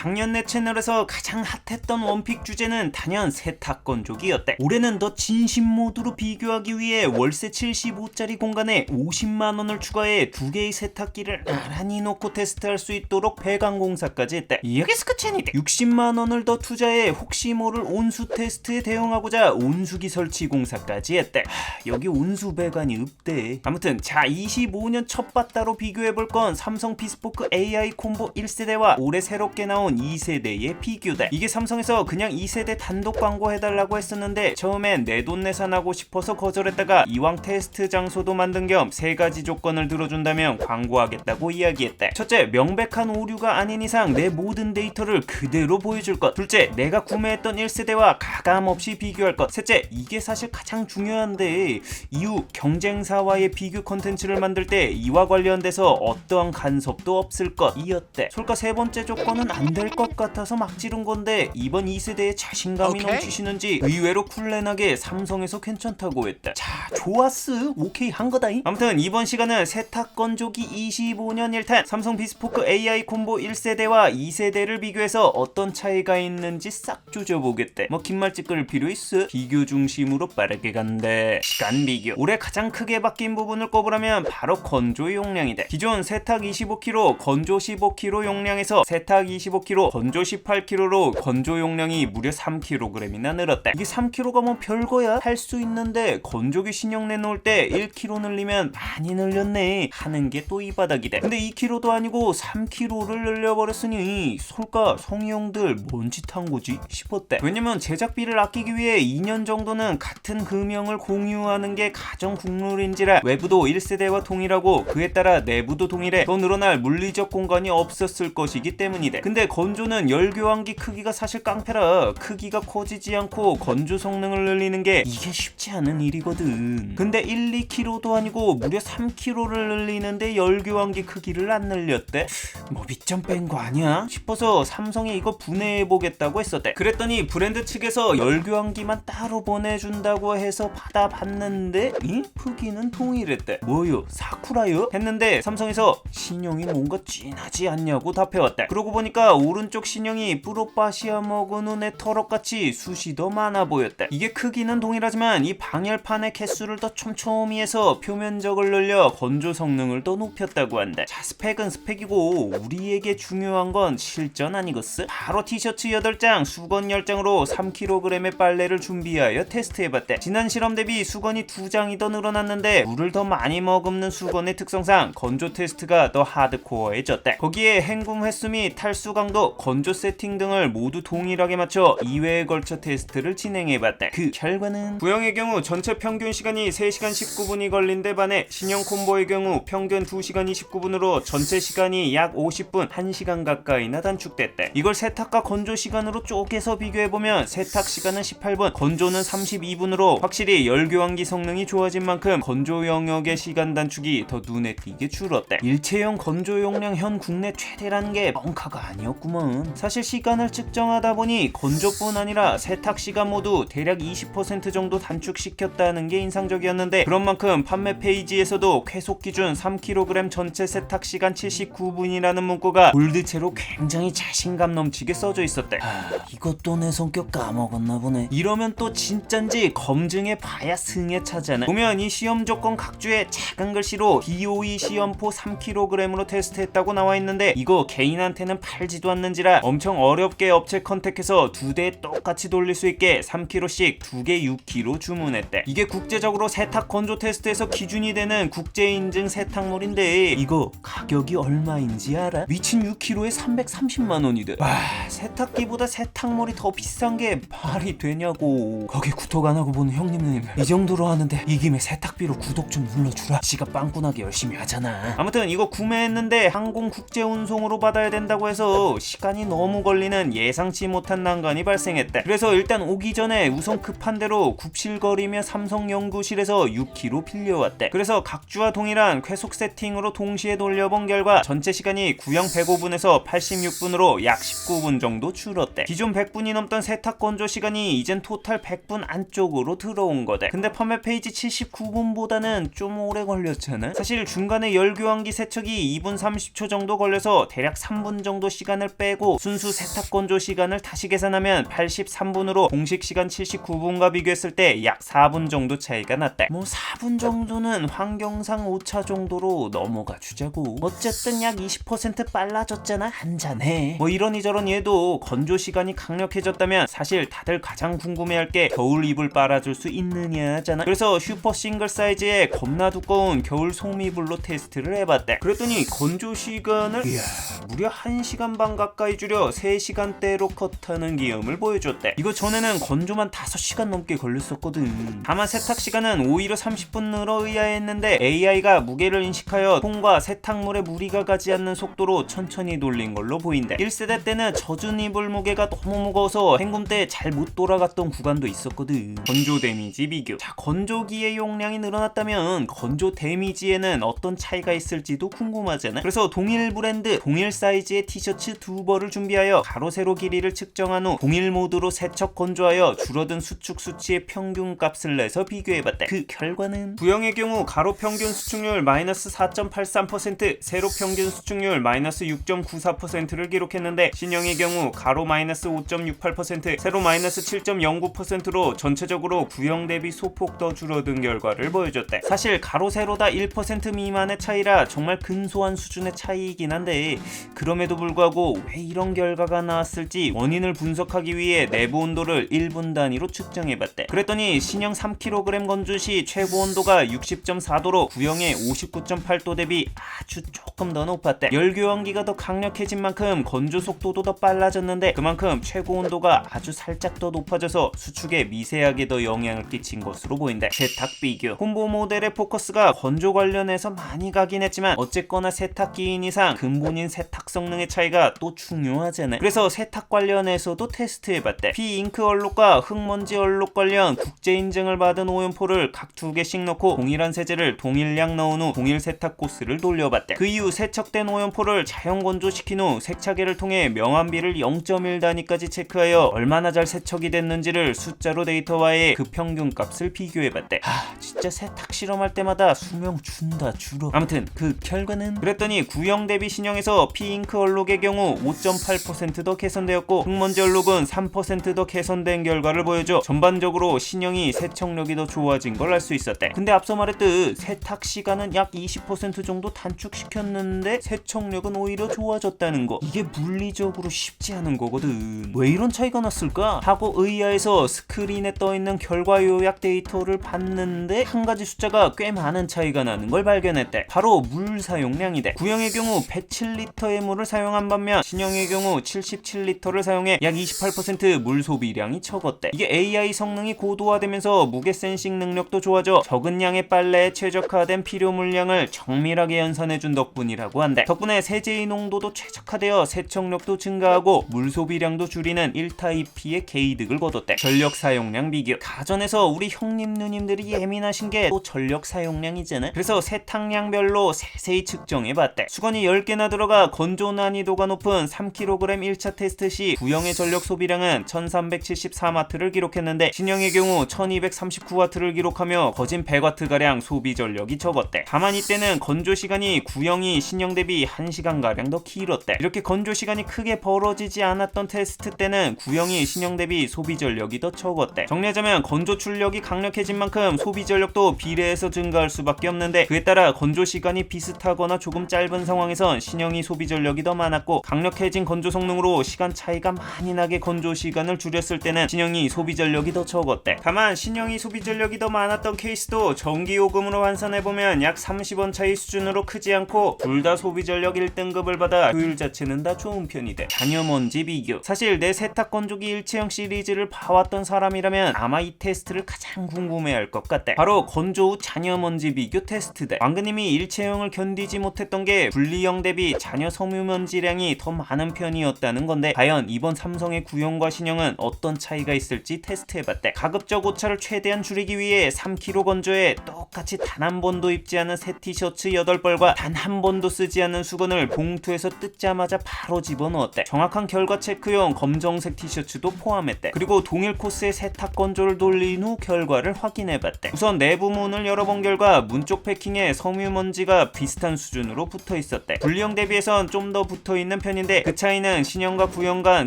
작년 내 채널에서 가장 핫했던 원픽 주제는 단연 세탁 건조기였대. 올해는 더 진심 모드로 비교하기 위해 월세 75짜리 공간에 50만 원을 추가해 두 개의 세탁기를 나란히 놓고 테스트할 수 있도록 배관 공사까지 했대. 여기 스크첸이대. 60만 원을 더 투자해 혹시 모를 온수 테스트에 대응하고자 온수기 설치 공사까지 했대. 하, 여기 온수 배관이 없대. 아무튼 자 25년 첫 바따로 비교해 볼 건 삼성 비스포크 AI 콤보 1세대와 올해 새롭게 나온 2세대의 비교다. 이게 삼성에서 그냥 2세대 단독 광고 해달라고 했었는데 처음엔 내 돈 내산하고 싶어서 거절했다가 이왕 테스트 장소도 만든 겸 세 가지 조건을 들어준다면 광고하겠다고 이야기했대. 첫째, 명백한 오류가 아닌 이상 내 모든 데이터를 그대로 보여줄 것. 둘째, 내가 구매했던 1세대와 가감 없이 비교할 것. 셋째, 이게 사실 가장 중요한데 이후 경쟁사와의 비교 컨텐츠를 만들 때 이와 관련돼서 어떠한 간섭도 없을 것 이었대. 솔까 세 번째 조건은 안될 것 같아서 막 지른 건데 이번 2세대에 자신감이 오케이. 넘치시는지 의외로 쿨렌하게 삼성에서 괜찮다고 했다. 자, 좋았어. 오케이 한 거다잉. 아무튼 이번 시간은 세탁 건조기 25년 1탄 삼성 비스포크 AI 콤보 1세대와 2세대를 비교해서 어떤 차이가 있는지 싹 조져보겠대. 뭐 긴말 찍을 필요 있어? 비교 중심으로 빠르게 간대. 시간 비교. 올해 가장 크게 바뀐 부분을 꼽으라면 바로 건조 용량이다. 기존 세탁 25kg, 건조 15kg 용량에서 세탁 25kg, 건조 18kg로 건조 용량이 무려 3kg이나 늘었다. 이게 3kg가 뭐 별거야? 할 수 있는데 건조기 신형 내놓을 때 1kg 늘리면 많이 늘렸네 하는 게 또 이 바닥이다. 근데 2kg도 아니고 3kg를 늘려버렸으니 솔까 성희형들 뭔 짓 한 거지 싶었대. 왜냐면 제작비를 아끼기 위해 2년 정도는 같은 금형을 공유하는 게 가정 국룰인지라 외부도 1세대와 동일하고 그에 따라 내부도 동일해 더 늘어날 물리적 공간이 없었을 것이기 때문이다. 근데 건조는 열교환기 크기가 사실 깡패라 크기가 커지지 않고 건조 성능을 늘리는 게 이게 쉽지 않은 일이거든. 근데 1, 2kg도 아니고 무려 3kg를 늘리는데 열교환기 크기를 안 늘렸대? 뭐 밑점 뺀 거 아니야? 싶어서 삼성에 이거 분해해 보겠다고 했었대. 그랬더니 브랜드 측에서 열교환기만 따로 보내준다고 해서 받아봤는데 이 크기는 동일했대. 뭐요? 사쿠라요? 했는데 삼성에서 신형이 뭔가 진하지 않냐고 답해왔대. 그러고 보니까 오른쪽 신형이 프로파시아 먹은 눈의 털럭같이 숱이 더 많아 보였대. 이게 크기는 동일하지만 이 방열판의 개수를 더 촘촘히 해서 표면적을 늘려 건조 성능을 더 높였다고 한다. 자 스펙은 스펙이고 우리에게 중요한 건 실전 아니겠어? 바로 티셔츠 8장, 수건 10장으로 3kg의 빨래를 준비하여 테스트해봤대. 지난 실험 대비 수건이 2장이 더 늘어났는데 물을 더 많이 머금는 수건의 특성상 건조 테스트가 더 하드코어해졌대. 거기에 헹굼 횟수 및 탈수 강도, 건조 세팅 등을 모두 동일하게 맞춰 2회에 걸쳐 테스트를 진행해봤대. 그 결과는 구형의 경우 전체 평균 시간이 3시간 19분이 걸린 데 반해 신형 콤보의 경우 평균 2시간 29분으로 전체 시간이 약 50분, 1시간 가까이나 단축됐대. 이걸 세탁과 건조 시간으로 쪼개서 비교해보면 세탁 시간은 18분, 건조는 32분으로 확실히 열교환기 성능이 좋아진 만큼 건조 영역의 시간 단축이 더 눈에 띄게 줄었대. 일체형 건조 용량 현 국내 최대라는 게 뻥카가 아니었구 먼. 사실 시간을 측정하다 보니 건조뿐 아니라 세탁 시간 모두 대략 20% 정도 단축시켰다는 게 인상적이었는데 그런 만큼 판매 페이지에서도 쾌속 기준 3kg 전체 세탁 시간 79분이라는 문구가 골드체로 굉장히 자신감 넘치게 써져 있었대. 하, 이것도 내 성격 까먹었나 보네. 이러면 또 진짠지 검증해 봐야 승에 차잖아. 보면 이 시험 조건 각주에 작은 글씨로 DOE 시험포 3kg으로 테스트했다고 나와 있는데 이거 개인한테는 팔지도 않는지라 엄청 어렵게 업체 컨택해서 두 대 똑같이 돌릴 수 있게 3kg씩 두 개 6kg 주문했대. 이게 국제적으로 세탁 건조 테스트에서 기준이 되는 국제 인증 세탁물인데 이거 가격이 얼마인지 알아? 미친 6kg에 330만 원이래. 와 세탁기보다 세탁물이 더 비싼 게 말이 되냐고. 거기 구독 안 하고 보는 형님들 이 정도로 하는데 이 김에 세탁비로 구독 좀 눌러주라. 지가 빵꾸나게 열심히 하잖아. 아무튼 이거 구매했는데 항공 국제 운송으로 받아야 된다고 해서 시간이 너무 걸리는 예상치 못한 난관이 발생했대. 그래서 일단 오기 전에 우선 급한 대로 굽실거리며 삼성 연구실에서 6kg 빌려왔대. 그래서 각주와 동일한 쾌속 세팅으로 동시에 돌려본 결과 전체 시간이 구형 105분에서 86분으로 약 19분 정도 줄었대. 기존 100분이 넘던 세탁 건조 시간이 이젠 토탈 100분 안쪽으로 들어온 거대. 근데 판매 페이지 79분보다는 좀 오래 걸렸잖아. 사실 중간에 열교환기 세척이 2분 30초 정도 걸려서 대략 3분 정도 시간을 빼고 순수 세탁 건조 시간을 다시 계산하면 83분으로 공식 시간 79분과 비교했을 때 약 4분 정도 차이가 났대. 뭐 4분 정도는 환경상 오차 정도로 넘어가 주자고. 어쨌든 약 20% 빨라졌잖아 한 잔에. 뭐 이러니저런 얘도 건조 시간이 강력해졌다면 사실 다들 가장 궁금해할 게 겨울 이불 빨아줄 수 있느냐잖아. 그래서 슈퍼 싱글 사이즈의 겁나 두꺼운 겨울 소미불로 테스트를 해봤대. 그랬더니 건조 시간을 이야, 무려 1시간 반 가까이 줄여 3시간대로 컷하는 기염을 보여줬대. 이거 전에는 건조만 5시간 넘게 걸렸었거든. 다만 세탁 시간은 오히려 30분 늘어 의아했는데 AI가 무게를 인식하여 통과 세탁물에 무리가 가지 않는 속도로 천천히 돌린 걸로 보인대. 1세대 때는 젖은 이불 무게가 너무 무거워서 헹굼 때 잘 못 돌아갔던 구간도 있었거든. 건조 데미지 비교. 자, 건조기의 용량이 늘어났다면 건조 데미지에는 어떤 차이가 있을지도 궁금하잖아. 그래서 동일 브랜드, 동일 사이즈의 티셔츠 두 벌을 준비하여 가로 세로 길이를 측정한 후 동일 모드로 세척 건조하여 줄어든 수축 수치의 평균 값을 내서 비교해봤대. 그 결과는 구형의 경우 가로 평균 수축률 마이너스 4.83%, 세로 평균 수축률 마이너스 6.94%를 기록했는데 신형의 경우 가로 마이너스 5.68%, 세로 마이너스 7.09%로 전체적으로 구형 대비 소폭 더 줄어든 결과를 보여줬대. 사실 가로 세로 다 1% 미만의 차이라 정말 근소한 수준의 차이이긴 한데 그럼에도 불구하고 왜 이런 결과가 나왔을지 원인을 분석하기 위해 내부 온도를 1분 단위로 측정해봤대. 그랬더니 신형 3kg 건조 시 최고 온도가 60.4도로 구형의 59.8도 대비 아주 조금 더 높았대. 열 교환기가 더 강력해진 만큼 건조 속도도 더 빨라졌는데 그만큼 최고 온도가 아주 살짝 더 높아져서 수축에 미세하게 더 영향을 끼친 것으로 보인대. 세탁 비교. 콤보 모델의 포커스가 건조 관련해서 많이 가긴 했지만 어쨌거나 세탁기인 이상 근본인 세탁 성능의 차이가 또 중요하잖아. 그래서 세탁 관련해서도 테스트해봤대. 피잉크 얼룩과 흙먼지 얼룩 관련 국제 인증을 받은 오염포를 각 두 개씩 넣고 동일한 세제를 동일량 넣은 후 동일 세탁 코스를 돌려봤대. 그 이후 세척된 오염포를 자연 건조시킨 후 세차기를 통해 명암비를 0.1 단위까지 체크하여 얼마나 잘 세척이 됐는지를 숫자로 데이터화해 그 평균 값을 비교해봤대. 하, 진짜 세탁 실험할 때마다 수명 준다 줄어. 아무튼 그 결과는 그랬더니 구형 대비 신형에서 피잉크 얼룩의 경우 5.8%더 개선되었고 흙먼지 얼룩은 3%더 개선된 결과를 보여줘 전반적으로 신형이 세척력이 더 좋아진 걸 알 수 있었대. 근데 앞서 말했듯 세탁 시간은 약 20% 정도 단축시켰는데 세척력은 오히려 좋아졌다는 거. 이게 물리적으로 쉽지 않은 거거든. 왜 이런 차이가 났을까? 하고 의아해서 스크린에 떠 있는 결과 요약 데이터를 봤는데 한 가지 숫자가 꽤 많은 차이가 나는 걸 발견했대. 바로 물 사용량이대. 구형의 경우 107리터의 물을 사용한 반면 신형의 경우 77리터를 사용해 약 28%물 소비량이 적었대. 이게 AI 성능이 고도화되면서 무게 센싱 능력도 좋아져 적은 양의 빨래에 최적화된 필요 물량을 정밀하게 연산해준 덕분이라고 한대. 덕분에 세제의 농도도 최적화되어 세척력도 증가하고 물 소비량도 줄이는 1타 2피의 개이득을 거뒀대. 전력 사용량 비교. 가전에서 우리 형님 누님들이 예민하신 게 또 전력 사용량이잖아. 그래서 세탁량별로 세세히 측정해봤대. 수건이 10개나 들어가 건조 난이도가 높은 3kg 1차 테스트 시 구형의 전력 소비량은 1374와트를 기록했는데 신형의 경우 1239와트를 기록하며 거진 100와트가량 소비 전력이 적었대. 다만 이때는 건조 시간이 구형이 신형 대비 1시간가량 더 길었대. 이렇게 건조 시간이 크게 벌어지지 않았던 테스트 때는 구형이 신형 대비 소비 전력이 더 적었대. 정리하자면 건조 출력이 강력해진 만큼 소비 전력도 비례해서 증가할 수밖에 없는데 그에 따라 건조 시간이 비슷하거나 조금 짧은 상황에선 신형이 소비 전력이 더 많았고 강 력해진 건조 성능으로 시간 차이가 많이 나게 건조 시간을 줄였을 때는 신형이 소비 전력이 더 적었대. 다만 신형이 소비 전력이 더 많았던 케이스도 전기 요금으로 환산해 보면 약 30원 차이 수준으로 크지 않고 둘 다 소비 전력 1등급을 받아 효율 자체는 다 좋은 편이대. 잔여 먼지 비교. 사실 내 세탁 건조기 일체형 시리즈를 봐왔던 사람이라면 아마 이 테스트를 가장 궁금해할 것 같대. 바로 건조 후 잔여 먼지 비교 테스트대. 왕그님이 일체형을 견디지 못했던 게 분리형 대비 잔여 섬유 먼지량이 더 많은 편이었다는 건데 과연 이번 삼성의 구형과 신형은 어떤 차이가 있을지 테스트해봤대. 가급적 오차를 최대한 줄이기 위해 3kg 건조에 똑같이 단 한 번도 입지 않은 새 티셔츠 8벌과 단 한 번도 쓰지 않은 수건을 봉투에서 뜯자마자 바로 집어넣었대. 정확한 결과 체크용 검정색 티셔츠도 포함했대. 그리고 동일 코스의 세탁 건조를 돌린 후 결과를 확인해봤대. 우선 내부 문을 열어본 결과 문 쪽 패킹에 섬유먼지가 비슷한 수준으로 붙어 있었대. 분리형 대비해선 좀 더 붙어 있는 편이 때문인데 그 차이는 신형과 구형 간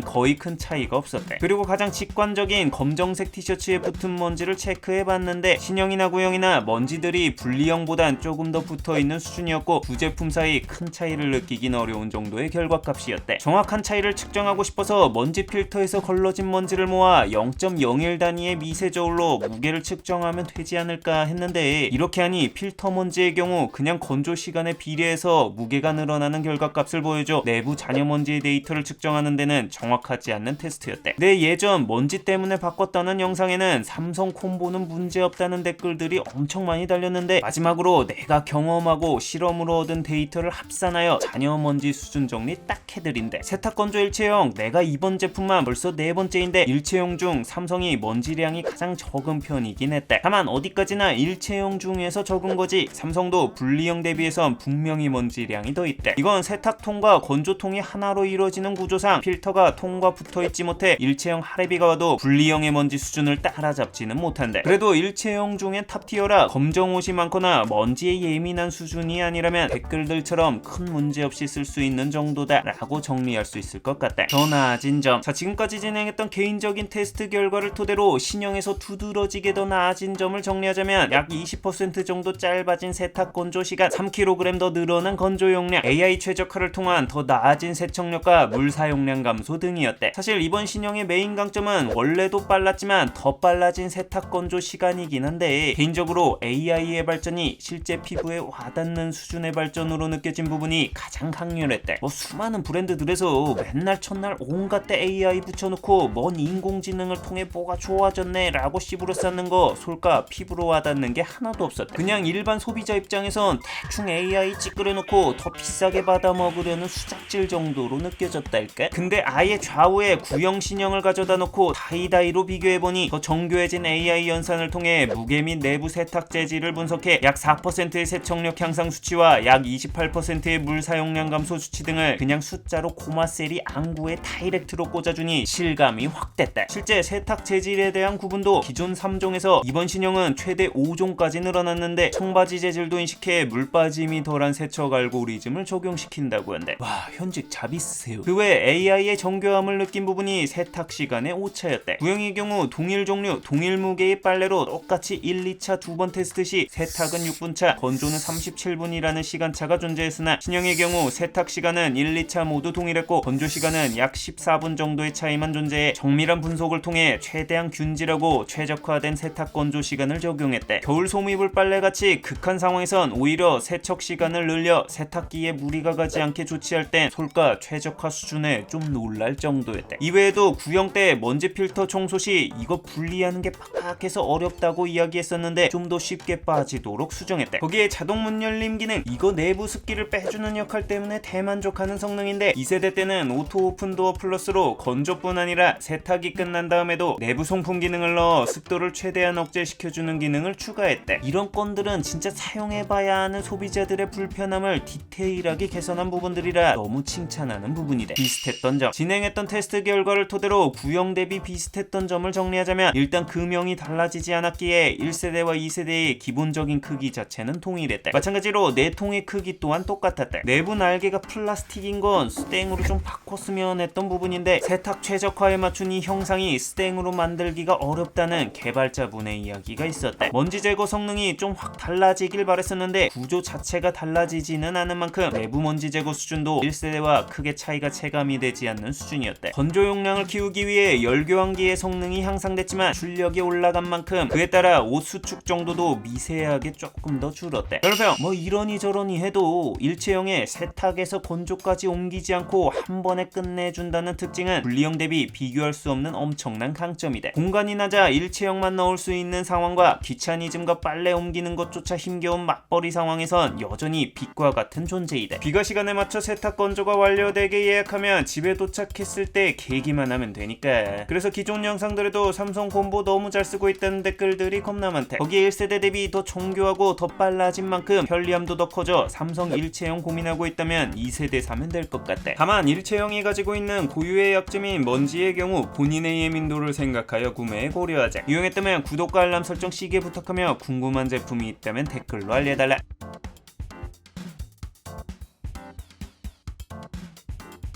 거의 큰 차이가 없었대. 그리고 가장 직관적인 검정색 티셔츠에 붙은 먼지를 체크해봤는데 신형이나 구형이나 먼지들이 분리형보단 조금 더 붙어있는 수준이었고 두 제품 사이 큰 차이를 느끼긴 어려운 정도의 결과값이었대. 정확한 차이를 측정하고 싶어서 먼지 필터에서 걸러진 먼지를 모아 0.01 단위의 미세 저울로 무게를 측정하면 되지 않을까 했는데 이렇게 하니 필터 먼지의 경우 그냥 건조 시간에 비례해서 무게가 늘어나는 결과값을 보여줘 내부 잔여 먼지의 데이터를 측정하는 데는 정확하지 않는 테스트였대. 내 예전 먼지 때문에 바꿨다는 영상에는 삼성 콤보는 문제없다는 댓글들이 엄청 많이 달렸는데 마지막으로 내가 경험하고 실험으로 얻은 데이터를 합산하여 잔여 먼지 수준 정리 딱 해드린대. 세탁 건조 일체형 내가 이번 제품만 벌써 네 번째인데 일체형 중 삼성이 먼지량이 가장 적은 편이긴 했대. 다만 어디까지나 일체형 중에서 적은 거지 삼성도 분리형 대비해선 분명히 먼지량이 더 있대. 이건 세탁통과 건조통이 하나로 이루어지는 구조상 필터가 통과 붙어있지 못해 일체형 하레비가 와도 분리형의 먼지 수준을 따라잡지는 못한대. 그래도 일체형 중엔 탑티어라 검정 옷이 많거나 먼지에 예민한 수준이 아니라면 댓글들처럼 큰 문제 없이 쓸 수 있는 정도다 라고 정리할 수 있을 것 같다. 더 나아진 점. 자 지금까지 진행했던 개인적인 테스트 결과를 토대로 신형에서 두드러지게 더 나아진 점을 정리하자면 약 20% 정도 짧아진 세탁 건조 시간, 3kg 더 늘어난 건조 용량, AI 최적화를 통한 더 나아진 세 척력과 물 사용량 감소 등이었대. 사실 이번 신형의 메인 강점은 원래도 빨랐지만 더 빨라진 세탁 건조 시간이긴 한데 개인적으로 AI의 발전이 실제 피부에 와닿는 수준의 발전으로 느껴진 부분이 가장 강렬했대. 뭐 수많은 브랜드들에서 맨날 첫날 온갖 때 AI 붙여놓고 뭔 인공지능을 통해 뭐가 좋아졌네 라고 씹으로 쌓는 거 솔까 피부로 와닿는 게 하나도 없었대. 그냥 일반 소비자 입장에선 대충 AI 찌끄려놓고 더 비싸게 받아 먹으려는 수작질 정도 로 느껴졌달까? 근데 아예 좌우에 구형 신형을 가져다 놓고 다이다이로 비교해보니 더 정교해진 AI 연산을 통해 무게 및 내부 세탁 재질을 분석해 약 4%의 세척력 향상 수치와 약 28%의 물 사용량 감소 수치 등을 그냥 숫자로 고마셀이 안구에 다이렉트로 꽂아주니 실감이 확 됐다. 실제 세탁 재질에 대한 구분도 기존 3종에서 이번 신형은 최대 5종까지 늘어났는데 청바지 재질도 인식해 물 빠짐이 덜한 세척 알고리즘을 적용시킨다고 한다. 와 현직 자비스세요. 그외 AI의 정교함을 느낀 부분이 세탁 시간의 오차였대. 구형의 경우 동일 종류, 동일 무게의 빨래로 똑같이 1, 2차 두 번 테스트 시 세탁은 6분 차, 건조는 37분이라는 시간차가 존재했으나 신형의 경우 세탁 시간은 1, 2차 모두 동일했고 건조 시간은 약 14분 정도의 차이만 존재해 정밀한 분석을 통해 최대한 균질하고 최적화된 세탁 건조 시간을 적용했대. 겨울 소미불 빨래 같이 극한 상황에선 오히려 세척 시간을 늘려 세탁기에 무리가 가지 않게 조치할 땐 솔가 최적화 수준에 좀 놀랄 정도였대. 이외에도 구형 때 먼지 필터 청소 시 이거 분리하는 게 빡빡해서 어렵다고 이야기했었는데 좀 더 쉽게 빠지도록 수정했대. 거기에 자동 문 열림 기능 이거 내부 습기를 빼주는 역할 때문에 대만족하는 성능인데 2세대 때는 오토 오픈 도어 플러스로 건조뿐 아니라 세탁이 끝난 다음에도 내부 송풍 기능을 넣어 습도를 최대한 억제시켜주는 기능을 추가했대. 이런 건들은 진짜 사용해봐야 하는 소비자들의 불편함을 디테일하게 개선한 부분들이라 너무 칭찬 하는 부분이래. 비슷했던 점. 진행했던 테스트 결과를 토대로 구형 대비 비슷했던 점을 정리하자면 일단 금형이 달라지지 않았기에 1세대와 2세대의 기본적인 크기 자체는 동일했대. 마찬가지로 내통의 크기 또한 똑같았대. 내부 날개가 플라스틱인 건 스탱으로 좀 바꿨으면 했던 부분인데 세탁 최적화에 맞춘 이 형상이 스탱으로 만들기가 어렵다는 개발자분의 이야기가 있었대. 먼지 제거 성능이 좀 확 달라지길 바랬었는데 구조 자체가 달라지지는 않은 만큼 내부 먼지 제거 수준도 1세대와 크게 차이가 체감이 되지 않는 수준이었대. 건조 용량을 키우기 위해 열교환기의 성능이 향상됐지만 출력이 올라간 만큼 그에 따라 옷 수축 정도도 미세하게 조금 더 줄었대. 여러분 뭐 이러니 저러니 해도 일체형의 세탁에서 건조까지 옮기지 않고 한 번에 끝내준다는 특징은 분리형 대비 비교할 수 없는 엄청난 강점이돼. 공간이 낮아 일체형만 넣을 수 있는 상황과 귀차니즘과 빨래 옮기는 것조차 힘겨운 맞벌이 상황에선 여전히 빛과 같은 존재이돼. 비가 시간에 맞춰 세탁 건조가 완료 되게 예약하면 집에 도착했을 때 계기만 하면 되니까. 그래서 기존 영상들에도 삼성 콤보 너무 잘 쓰고 있다는 댓글들이 겁나 많대. 거기에 1세대 대비 더 정교하고 더 빨라진 만큼 편리함도 더 커져 삼성 일체형 고민하고 있다면 2세대 사면 될 것 같대. 다만 일체형이 가지고 있는 고유의 약점인 먼지의 경우 본인의 예민도를 생각하여 구매에 고려하자. 이용했다면 구독과 알람 설정 시계 부탁하며 궁금한 제품이 있다면 댓글로 알려달라.